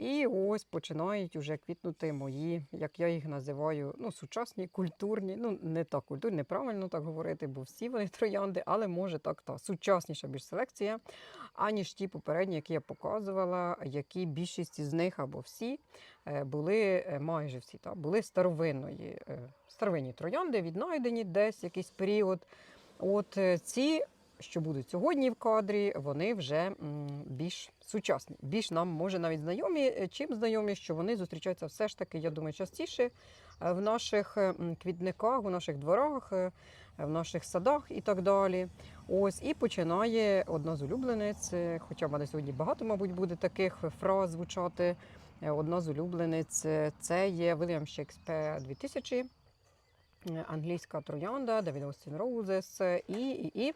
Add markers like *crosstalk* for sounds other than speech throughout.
І ось починають уже квітнути мої, як я їх називаю, ну, сучасні, культурні. Ну, не так культурні, неправильно так говорити, бо всі вони *laughs* троянди, але може так та сучасніша більш селекція, аніж ті попередні, які я показувала, які більшість із них або всі е, були е, майже всі та, були старовинної, е, старовинні троянди, віднайдені десь якийсь період. От ці, що будуть сьогодні в кадрі, вони вже більш сучасні, більш нам може навіть знайомі. Е, Чим знайомі, що вони зустрічаються все ж таки, я думаю, частіше е, в наших е, квітниках, у наших дворах, в наших садах і так далі. Ось і починає одна з улюблениць, е, хоча в мене сьогодні багато, мабуть, буде таких фраз звучати. Одна з улюблениць це є William Shakespeare 2000, е, англійська троянда, David Austin Roses. І, і, і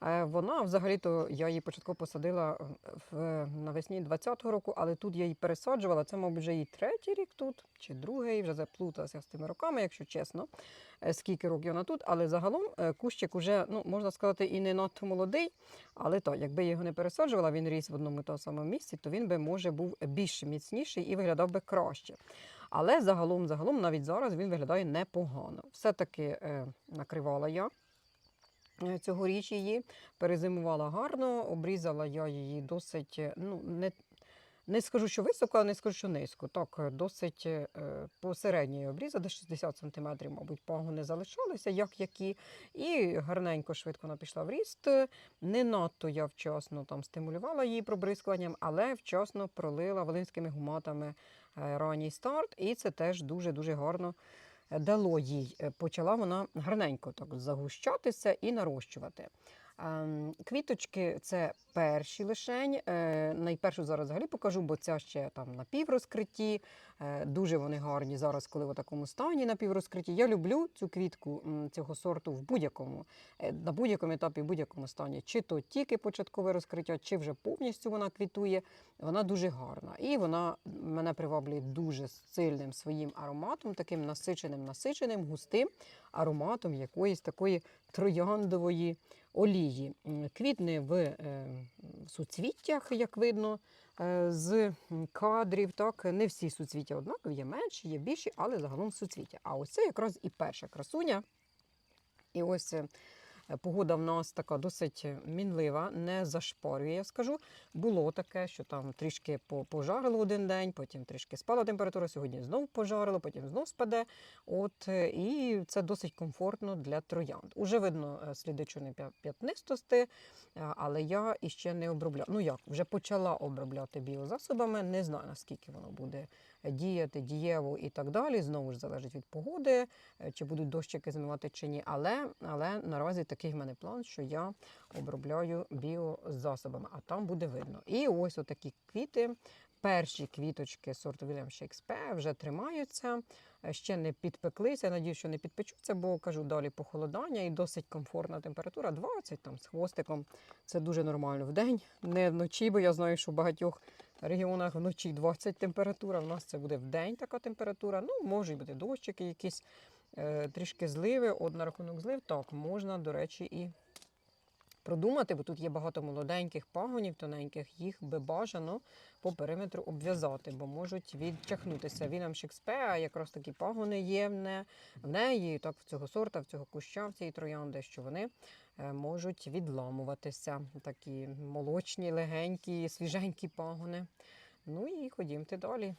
вона взагалі-то я її початково посадила е, в навесні 20-го року, але тут я її пересаджувала. Це, мабуть, вже її третій рік тут, чи другий, вже заплуталася з тими роками, якщо чесно, е, скільки років вона тут. Але загалом е, кущик уже, ну, можна сказати, і не надто молодий. Але так, якби його не пересаджувала, він ріс в одному і тому самому місці, то він би, може, був більш міцніший і виглядав би краще. Але загалом, загалом, навіть зараз він виглядає непогано. Все-таки е, накривала я е, цьогоріч її, перезимувала гарно, обрізала я її досить, е, ну, не, не скажу, що високо, а не скажу, що низько. Так, е, досить е, посередньої обріза, де 60 см, мабуть, пагони залишалися, як які. І гарненько, швидко вона пішла в ріст. Не надто я вчасно там стимулювала її пробризкуванням, але вчасно пролила волинськими гуматами е, ранній старт, і це теж дуже-дуже гарно е, дало їй. Е, Почала вона гарненько так загущатися і нарощувати. Квіточки це перші лишень. Е, Найпершу зараз взагалі покажу, бо ця ще там на піврозкритті. Е, Дуже вони гарні зараз, коли в такому стані на піврозкритті. Я люблю цю квітку цього сорту в будь-якому, е, на будь-якому етапі, в будь-якому стані. Чи то тільки початкове розкриття, чи вже повністю вона квітує. Вона дуже гарна. І вона мене приваблює дуже сильним своїм ароматом, таким насиченим, насиченим, густим ароматом якоїсь такої трояндової олії. Квітне в е, суцвіттях, як видно, е, з кадрів. Так, не всі суцвіття однакові, є менші, є більші, але загалом суцвіття. А ось це якраз і перша красуня. І ось е, погода в нас така досить мінлива, не зашпарює, я скажу. Було таке, що там трішки по- пожарило один день, потім трішки спала температура, сьогодні знов пожарило, потім знов спаде. От, е, і це досить комфортно для троянд. Уже видно е, сліди чорної п'я- п'ятнистості, е, але я іще не обробляла. Ну як, вже почала обробляти біозасобами, не знаю, наскільки воно буде діяти дієво і так далі. Знову ж залежить від погоди, е, чи будуть дощики змивати чи ні. Але, але наразі такий в мене план, що я обробляю біозасобами, а там буде видно. І ось отакі квіти. Перші квіточки сорту William Shakespeare вже тримаються, е, ще не підпеклися. Надіюсь, що не підпечуться, бо кажу далі похолодання і досить комфортна температура 20 там з хвостиком. Це дуже нормально в день, не вночі, бо я знаю, що багатьох регіонах вночі 20 температура. В нас це буде в день така температура. Ну, можуть бути дощики, якісь е, трішки зливи. От на рахунок злив, так, можна, до речі, і продумати, бо тут є багато молоденьких пагонів, тоненьких, їх би бажано по периметру обв'язати, бо можуть відчахнутися. Вінам Шекспеа, якраз такі пагони є в, неї, так в цього сорта, в цього куща, в цієї троянди, що вони е, можуть відламуватися. Такі молочні, легенькі, свіженькі пагони. Ну і ходімте далі.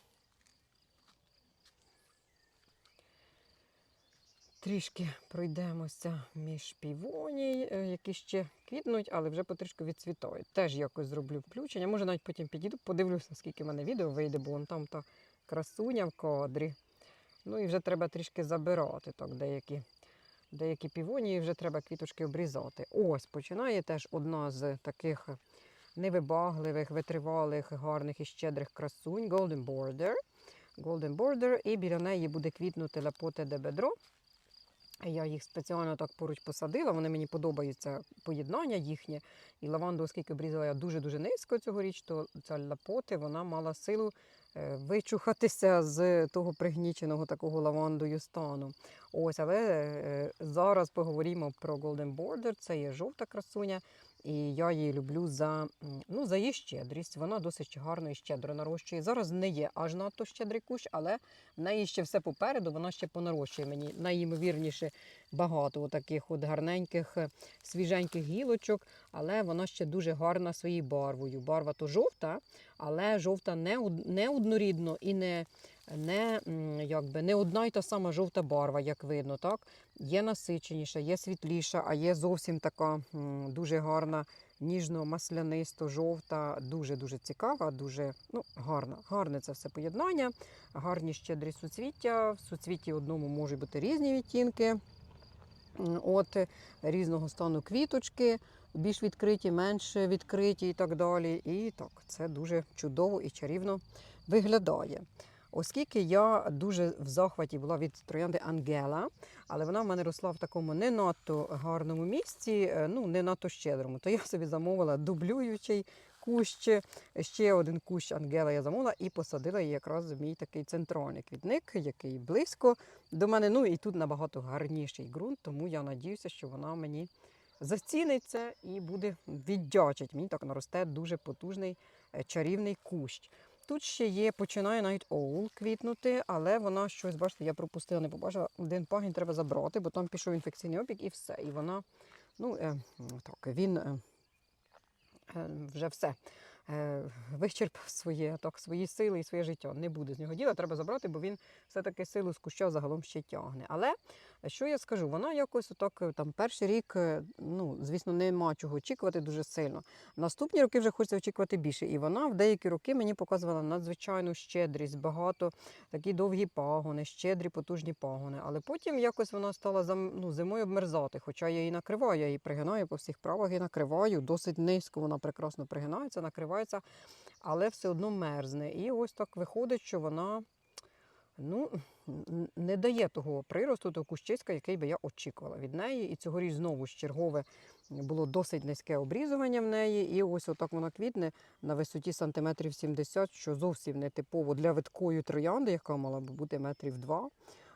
Трішки пройдемося між півоній, е, які ще квітнуть, але вже потрішку відцвітають. Теж якось зроблю включення. Може навіть потім підійду, подивлюся, скільки в мене відео вийде, бо вон там та красуня в кадрі. Ну і вже треба трішки забирати так, деякі, деякі півонії, вже треба квіточки обрізати. Ось починає теж одна з таких невибагливих, витривалих, гарних і щедрих красунь Golden Border. Golden Border, і біля неї буде квітнути Лапоте де Бедро. Я їх спеціально так поруч посадила. Вони мені подобаються поєднання їхнє. І лаванду, оскільки обрізала я дуже-дуже низько цьогоріч, то ця лапоти вона мала силу е, вичухатися з того пригніченого такого лавандою стану. Ось, але е, зараз поговоримо про Golden Border. Це є жовта красуня. І я її люблю за, ну, за її щедрість. Вона досить гарно і щедро нарощує. Зараз не є аж надто щедрий кущ, але в неї ще все попереду, вона ще понарощує мені найімовірніше багато таких от гарненьких, е, свіженьких гілочок, але вона ще дуже гарна своєю барвою. Барва то жовта, але жовта не, не однорідно і не, не, якби, не одна й та сама жовта барва, як видно. так? Є насиченіша, є світліша, а є зовсім така дуже гарна, ніжно-маслянисто-жовта, дуже-дуже цікава, дуже ну, гарна. Гарне це все поєднання, гарні щедрі суцвіття. В суцвітті одному можуть бути різні відтінки. От різного стану квіточки, більш відкриті, менш відкриті і так далі. І так, це дуже чудово і чарівно виглядає. Оскільки я дуже в захваті була від троянди Ангела, але вона в мене росла в такому не надто гарному місці, е, ну не надто щедрому, то я собі замовила дублюючий кущ, ще один кущ Ангела я замовила і посадила її якраз в мій такий центральний квітник, який близько до мене. Ну і тут набагато гарніший ґрунт, тому я надіюся, що вона мені заціниться і буде віддячить. Мені так наросте дуже потужний е, чарівний кущ. Тут ще є, починає навіть оул квітнути, але вона щось, бачите, я пропустила, не побачила. Один пагін треба забрати, бо там пішов інфекційний опік і все. І вона, ну е, так, він е, е, вже все. е, Вичерпав своє, так, свої сили і своє життя. Не буде з нього діла, треба забрати, бо він все-таки силу з куща загалом ще тягне. Але що я скажу, вона якось отак е, там перший рік, е, ну звісно, нема чого очікувати дуже сильно. Наступні роки вже хочеться очікувати більше. І вона в деякі роки мені показувала надзвичайну щедрість, багато такі довгі пагони, щедрі, потужні пагони. Але потім якось вона стала ну, зимою обмерзати. Хоча я її накриваю, я її пригинаю по всіх правах і накриваю. Досить низько вона прекрасно пригинається, накривається, але все одно мерзне. І ось так виходить, що вона. Ну, не дає того приросту, того кущиська, який би я очікувала від неї. І цьогоріч знову ж чергове було досить низьке обрізування в неї. І ось отак вона квітне на висоті сантиметрів 70, що зовсім не типово для видкої троянди, яка мала б бути метрів два.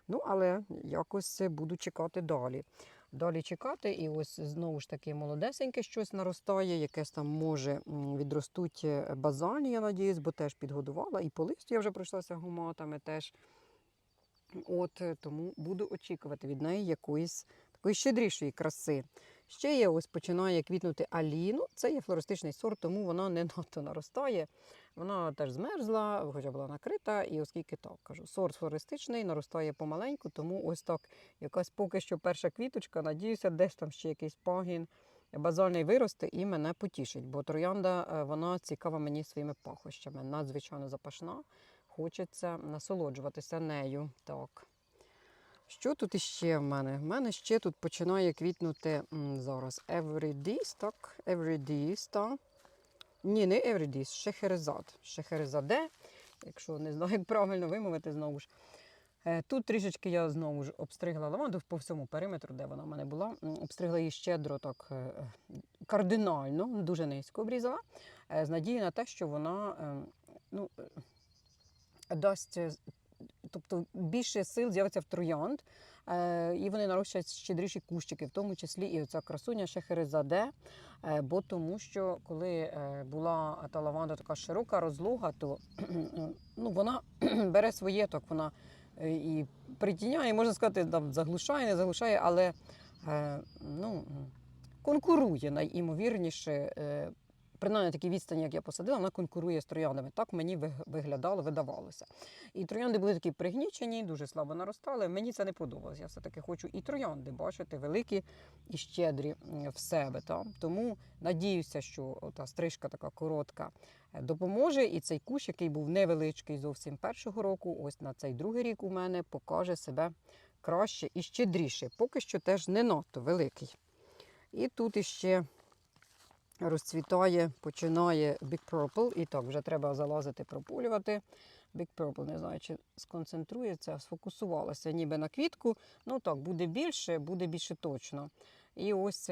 Ну, але якось буду чекати далі. Далі чекати, і ось знову ж таки молодесеньке щось наростає, якесь там може відростуть е, базальні, я надіюсь, бо теж підгодувала. І по листю я вже пройшлася гуматами теж. От е, тому буду очікувати від неї якоїсь такої щедрішої краси. Ще є ось починає квітнути аліну. Це є флористичний сорт, тому вона не надто наростає. Вона теж змерзла, хоча була накрита, і оскільки так кажу, сорт флористичний, наростає помаленьку, тому ось так якась поки що перша квіточка. Надіюся, десь там ще якийсь пагін базальний виросте і мене потішить, бо троянда е, вона цікава мені своїми пахощами. Надзвичайно запашна. Хочеться насолоджуватися нею. Так. Що тут іще в мене? В мене ще тут починає квітнути зараз Everydays, так? Everydays, так. Ні, не Everydays, Шехерезад. Шехерезаде, якщо не знаю, як правильно вимовити знову ж. Е, Тут трішечки я знову ж обстригла лаванду по всьому периметру, де вона в мене була. Обстригла її щедро, так е, е, кардинально, дуже низько обрізала, з надією на те, що вона ну, дасть, тобто більше сил з'явиться в троянд, і вони нарощать щедріші кущики, в тому числі і оця красуня Шехерезаде. Е, Бо тому, що коли е, була та лаванда така широка розлога, то *clears throat* ну, вона *clears throat* бере своє, так вона е, і притіняє, можна сказати, там, заглушає, не заглушає, але е, ну, конкурує найімовірніше. Принаймні на такій відстані, як я посадила, вона конкурує з трояндами. Так мені виглядало, видавалося. І троянди були такі пригнічені, дуже слабо наростали. Мені це не подобалось. Я все-таки хочу і троянди бачити великі і щедрі в себе. Та? Тому надіюся, що та стрижка така коротка е, допоможе. І цей кущ, який був невеличкий зовсім першого року, ось на цей другий рік у мене покаже себе краще і щедріше. Поки що теж не надто великий. І тут іще розцвітає, починає Big Purple. І так, вже треба залазити, прополювати. Big Purple, не знаю, чи сконцентрується, сфокусувалася ніби на квітку. Ну так, буде більше, буде більше точно. І ось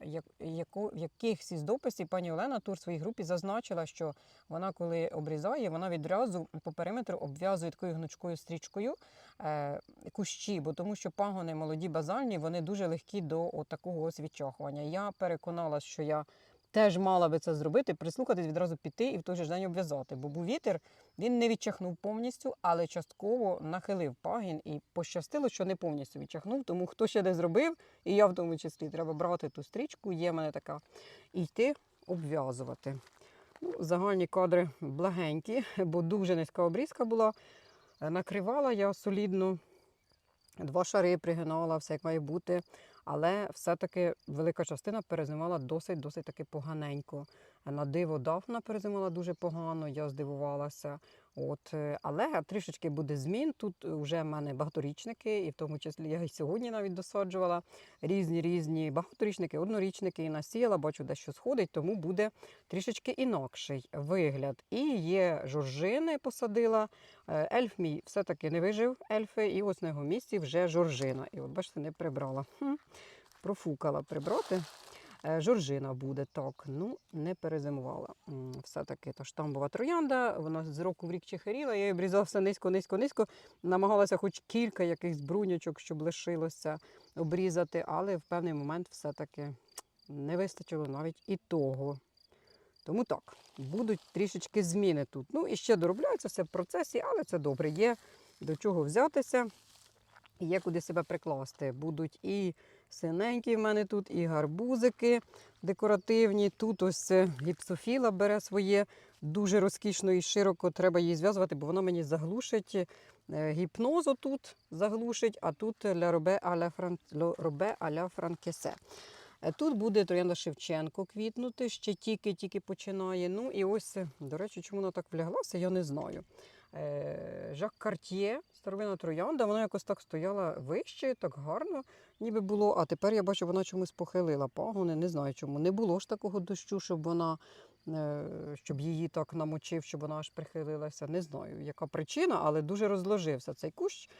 як, яко, в якихось із дописів пані Олена Тур в своїй групі зазначила, що вона, коли обрізає, вона відразу по периметру обв'язує такою гнучкою стрічкою е, кущі, бо тому що пагони молоді базальні, вони дуже легкі до такого ось відчахування. Я переконалася, що я теж мала би це зробити, прислухатись, відразу піти і в той же день обв'язати. Бо був вітер, він не відчахнув повністю, але частково нахилив пагін і пощастило, що не повністю відчахнув. Тому хто ще не зробив, і я в тому числі, треба брати ту стрічку, є в мене така, і йти обв'язувати. Ну, загальні кадри благенькі, бо дуже низька обрізка була. Накривала я солідно, два шари пригинала, все як має бути. Але все-таки велика частина перезимала досить-досить таки поганенько. На диво Дафна перезимала дуже погано, я здивувалася. От, е, але трішечки буде змін. Тут вже в мене багаторічники, і в тому числі я і сьогодні навіть досаджувала різні різні багаторічники, однорічники і насіяла, бачу, дещо сходить, тому буде трішечки інакший вигляд. І є жоржини посадила. Е, Ельф мій все-таки не вижив ельфи, і ось на його місці вже жоржина. І от бачите, не прибрала. Хм, профукала прибрати. Е, Жоржина буде так, ну не перезимувала. Все-таки та штамбова троянда, вона з року в рік чехаріла, я її обрізала все низько, низько, низько. Намагалася хоч кілька якихось брунячок, щоб лишилося обрізати, але в певний момент все-таки не вистачило навіть і того. Тому так, будуть трішечки зміни тут. Ну і ще доробляється все в процесі, але це добре. Є до чого взятися, є куди себе прикласти. Будуть і синенькі в мене тут, і гарбузики декоративні. Тут ось гіпсофіла бере своє дуже розкішно і широко. Треба її зв'язувати, бо вона мені заглушить е, гіпноз тут заглушить, а тут робе аля франкесе. Е, Тут буде троянда Шевченко квітнути, ще тільки-тільки починає. Ну і ось, е, до речі, чому вона так вляглася, я не знаю. Жак Картьє, старовина троянда, вона якось так стояла вище, так гарно ніби було. А тепер я бачу, вона чомусь похилила пагони, не знаю чому. Не було ж такого дощу, щоб вона. е, Щоб її так намочив, щоб вона аж прихилилася. Не знаю, яка причина, але дуже розложився цей кущ.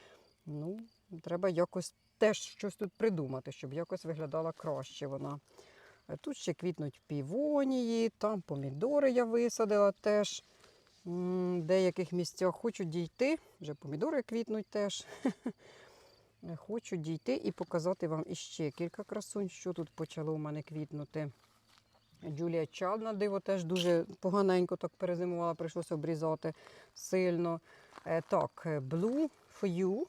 Ну, треба якось теж щось тут придумати, щоб якось виглядала краще вона. Е, Тут ще квітнуть півонії, там помідори я висадила теж. В деяких місцях хочу дійти, вже помідори квітнуть теж. *laughs* Е, Хочу дійти і показати вам іще кілька красунь, що тут почало у мене квітнути. Джулія Чал на диво теж дуже поганенько так перезимувала, прийшлося обрізати сильно. Е, Так, е, Blue for you.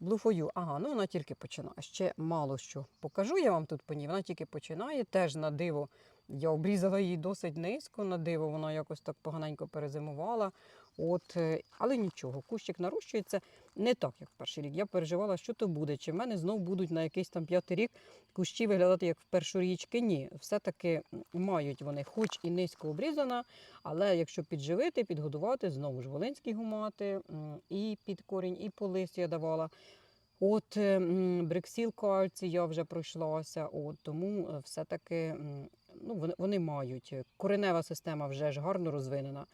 Blue for you. Ага, ну вона тільки починає. Ще мало що покажу я вам тут по ній. Вона тільки починає. Теж на диво. Я обрізала її досить низько на диво, вона якось так поганенько перезимувала. От, е, але нічого, кущик нарощується не так, як в перший рік. Я переживала, що то буде. Чи в мене знов будуть на якийсь там п'ятий рік кущі виглядати як в першорічки? Ні, все-таки мають вони, хоч і низько обрізана, але якщо підживити, підгодувати, знову ж волинські гумати, і під корінь, і по листю я давала. От е, брексіл кальцій я вже пройшлася, от, тому е, все-таки ну, вони, вони мають. Коренева система вже ж гарно розвинена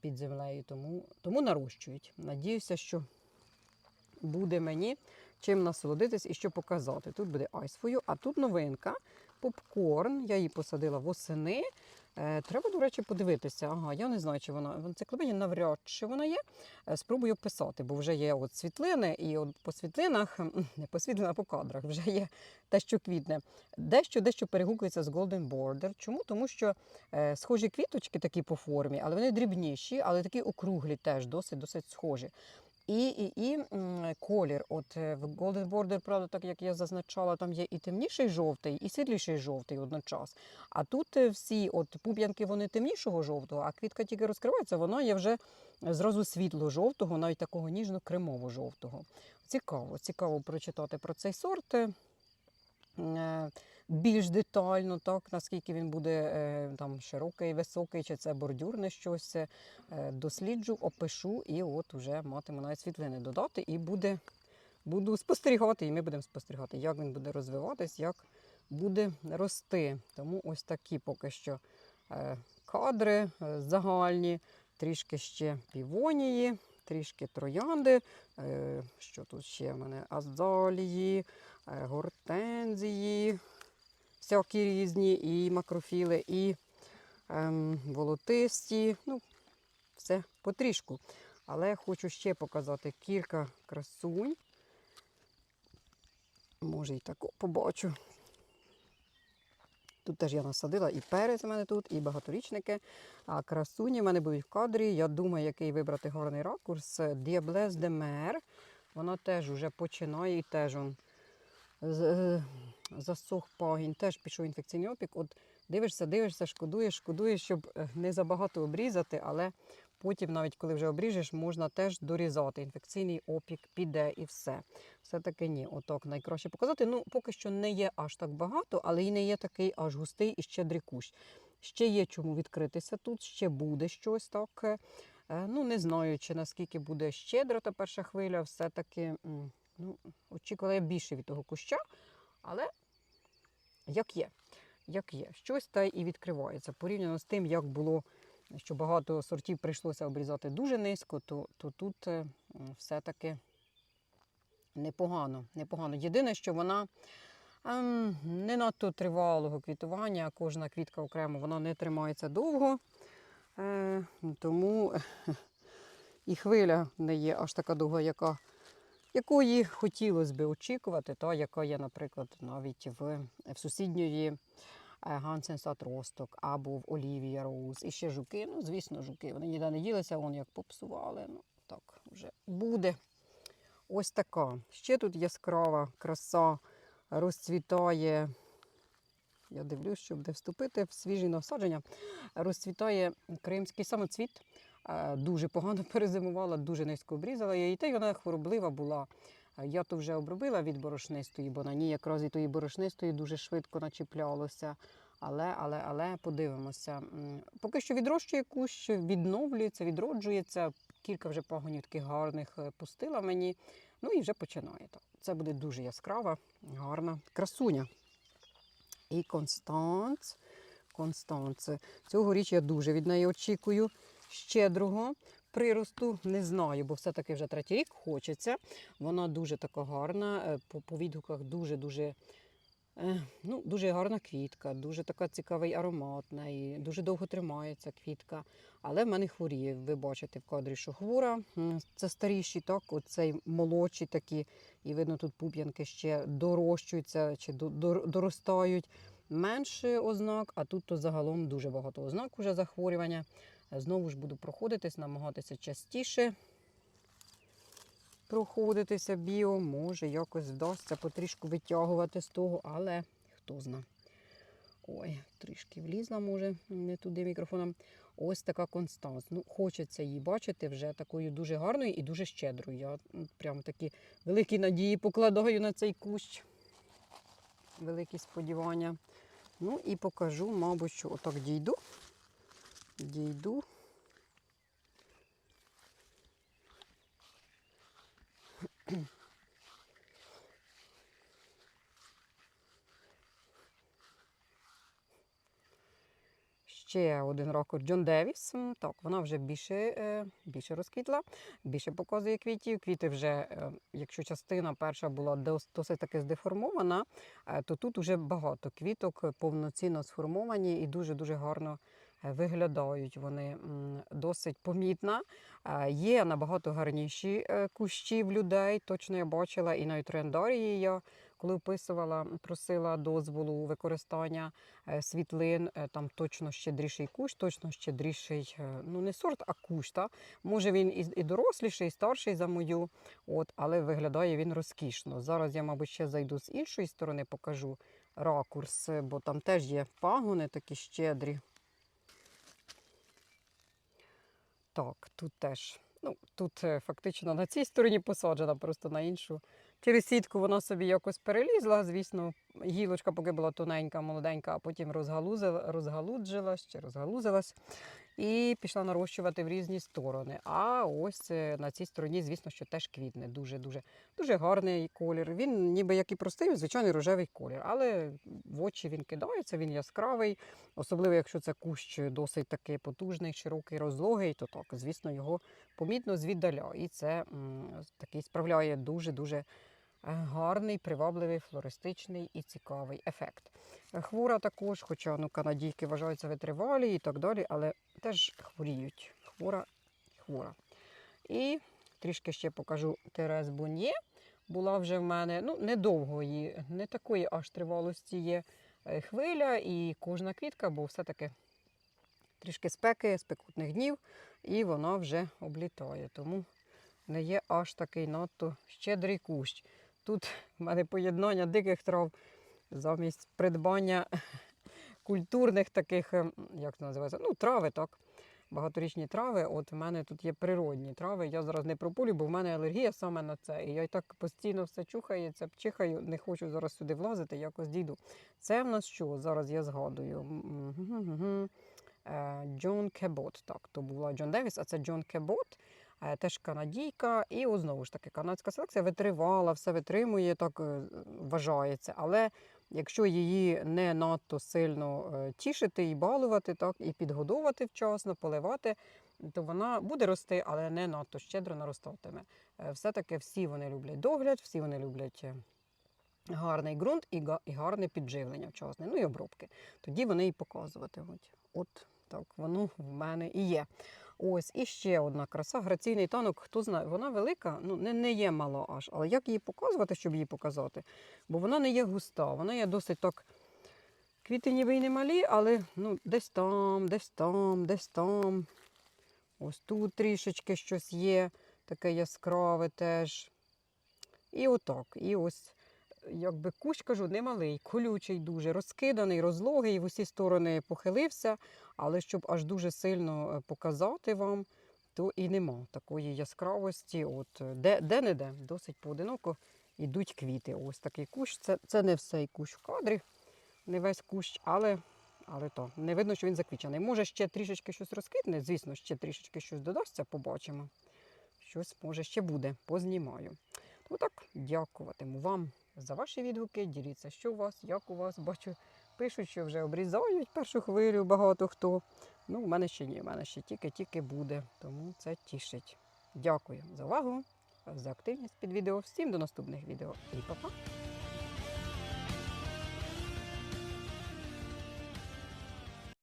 під землею, тому, тому нарощують. Надіюся, що буде мені чим насолодитись і що показати. Тут буде айсфою, а тут новинка. Попкорн. Я її посадила восени. Е, Треба, до речі, подивитися. Ага, я не знаю, чи вона в енциклопедії навряд чи вона є. Е, Спробую писати, бо вже є от світлини, і от по світлинах, не по світлинах, а по кадрах вже є те, що квітне. Дещо дещо перегукується з Golden Border. Чому? Тому що е, схожі квіточки такі по формі, але вони дрібніші, але такі округлі теж досить досить схожі. І, і, і колір. От е, в Golden Border, правда, так як я зазначала, там є і темніший жовтий, і світліший жовтий одночас. А тут е, всі от пуп'янки вони темнішого жовтого, а квітка тільки розкривається, вона є вже зразу світло-жовтого, навіть такого ніжно-кремово-жовтого. Цікаво, цікаво прочитати про цей сорт. Більш детально, так, наскільки він буде е, там широкий, високий, чи це бордюрне щось. е, Досліджу, опишу і от вже матиму навіть світлини додати, і буде, буду спостерігати, і ми будемо спостерігати, як він буде розвиватись, як буде рости. Тому ось такі поки що е, кадри загальні. трішки ще півонії, трішки троянди. Що тут ще в мене? Азалії, гортензії, всякі різні, і макрофіли, і ем, волотисті. Ну, все потрішку. Але хочу ще показати кілька красунь. Може, і таку побачу. Тут теж я насадила і перець у мене тут, і багаторічники. А красуні в мене будуть в кадрі. Я думаю, який вибрати гарний ракурс. Діаблес де Мер. Вона теж вже починає і теж он, е, засох пагінь, теж пішов інфекційний опік. От дивишся, дивишся, шкодуєш, шкодуєш, щоб е, не забагато обрізати, але потім, навіть коли вже обріжеш, можна теж дорізати. Інфекційний опік піде і все. Все-таки ні, отак найкраще показати. Ну, поки що не є аж так багато, але і не є такий аж густий і щедрий кущ. Ще є чому відкритися тут, ще буде щось таке. Е, Ну, не знаю, чи наскільки буде щедра та перша хвиля, все-таки ну, очікувала я більше від того куща, але як є, як є, щось та і відкривається. Порівняно з тим, як було, що багато сортів прийшлося обрізати дуже низько, то, то тут е, все-таки непогано. непогано. Єдине, що вона ем, не надто тривалого квітування, кожна квітка окремо вона не тримається довго. Е, тому *laughs* і хвиля не є аж така довга, яка, якої хотілося би очікувати, та яка є, наприклад, навіть в, в сусідньої Гансенсат Росток або в Олівія Роуз. І ще жуки. Ну, звісно, жуки. Вони ніде не ділися, вон як попсували. Ну, так, вже буде. Ось така. Ще тут яскрава краса розцвітає. Я дивлюсь, щоб де вступити в свіжі насадження. Розцвітає кримський самоцвіт. Дуже погано *laughs* перезимувала, дуже низько обрізала її. Та й вона хвороблива була. Я то вже обробила від борошнистої, бо на ній якраз і тої борошнистої дуже швидко начіплялося. Але, але, але подивимося. Поки що відрощує кущ, відновлюється, відроджується. Кілька вже пагонів таких гарних е, пустила мені. Ну і вже починає. Це буде дуже яскрава, гарна красуня. І Констанц. Констанц. Цьогоріч я дуже від неї очікую. Щедрого приросту не знаю, бо все-таки вже третій рік хочеться. Вона дуже така гарна. е, По, відгуках дуже-дуже. е, Ну, дуже гарна квітка, дуже така цікавий аромат в неї, дуже довго тримається квітка. Але в мене хворіє. Ви бачите в кадрі, що хвора. Це старіші, так, оцей молодші такі, і видно, тут пуп'янки ще дорощуються чи доростають. Менше ознак, а тут загалом дуже багато ознак уже захворювання. Знову ж буду проходитись, намагатися частіше проходитися біо. Може, якось вдасться потрішку витягувати з того, але хто зна. Ой, трішки влізла, може, не туди мікрофоном. Ось така констанс. Ну, хочеться її бачити вже такою дуже гарною і дуже щедрою. Я прям такі великі надії покладаю на цей кущ. Великі сподівання. Ну і покажу, мабуть, що отак дійду. Дійду. Ще один ракурс Джон Девіс. Так, вона вже більше, е, більше розквітла, більше показує квітів. Квіти вже, е, якщо частина перша була досить таки здеформована, е, то тут вже багато квіток повноцінно сформовані і дуже-дуже гарно виглядають. Вони досить помітна. Е, Є набагато гарніші е, кущі в людей. Точно я бачила і на трендарії я. Коли вписувала, просила дозволу використання е, світлин, е, там точно щедріший кущ, точно щедріший, ну не сорт, а кущ. Може він і, доросліший, і старший за мою, от, але виглядає він розкішно. Зараз я, мабуть, ще зайду з іншої сторони, покажу ракурс, бо там теж є пагони такі щедрі. Так, тут теж. Ну, тут е, фактично на цій стороні посаджена, просто на іншу. Через сітку вона собі якось перелізла. Звісно, гілочка поки була тоненька, молоденька, а потім розгалузила, розгалуджилась чи розгалузилась. І пішла нарощувати в різні сторони. А ось е, на цій стороні, звісно, що теж квітне. Дуже дуже гарний колір. Він ніби як і простий, звичайний рожевий колір, але в очі він кидається, він яскравий. Особливо, якщо це кущ досить такий потужний, широкий, розлогий, то так, звісно, його помітно звіддаля. І це м, такий справляє дуже-дуже гарний, привабливий, флористичний і цікавий ефект. Хвора також, хоча ну, канадійки вважаються витривалі і так далі, але теж хворіють. Хвора, хвора. І трішки ще покажу Терез Бонє. Була вже в мене ну, недовго її, не такої аж тривалості є е, хвиля, і кожна квітка, бо все-таки трішки спеки, спекотних днів, і вона вже облітає. Тому не є аж такий надто щедрий кущ. Тут в мене поєднання диких трав замість придбання культурних таких, ем, як це називається, ну, трави, так. Багаторічні трави, от в мене тут є природні трави. Я зараз не прополю, бо в мене алергія саме на це. І я і так постійно все чухається, чихаю, не хочу зараз сюди влазити, якось дійду. Це в нас що? Зараз я згадую. Е, Джон Кебот. Так, то була Джон Девіс, а це Джон Кебот. Е, Теж канадійка, і о, знову ж таки канадська селекція витривала, все витримує, так е, вважається. Але якщо її не надто сильно е, тішити і балувати, так, і підгодовувати вчасно, поливати, то вона буде рости, але не надто щедро наростатиме. Все-таки всі вони люблять догляд, всі вони люблять гарний ґрунт і гарне підживлення вчасне, ну і обробки. Тоді вони і показуватимуть. От так воно в мене і є. Ось і ще одна краса, граційний танок. Хто знає, вона велика, ну не, не є мала аж. Але як її показувати, щоб її показати? Бо вона не є густа, вона є досить так. Квіти ніби й не малі, але ну, десь там, десь там, десь там. Ось тут трішечки щось є, таке яскраве теж. І отак. І ось, якби кущ, кажу, немалий, колючий дуже, розкиданий, розлогий, в усі сторони похилився, але щоб аж дуже сильно е, показати вам, то і нема такої яскравості. От, е, де, де-не-де, досить поодиноко йдуть квіти. Ось такий кущ. Це, це не все кущ в кадрі, не весь кущ, але, але то, не видно, що він заквічений. Може, ще трішечки щось розкидне, звісно, ще трішечки щось додасться, побачимо. Щось, може, ще буде, познімаю. Тому так, дякуватиму вам за ваші відгуки. Діліться, що у вас, як у вас. Бачу, пишуть, що вже обрізають першу хвилю багато хто. Ну, в мене ще ні, в мене ще тільки-тільки буде, тому це тішить. Дякую за увагу, за активність під відео. Всім до наступних відео і па-па!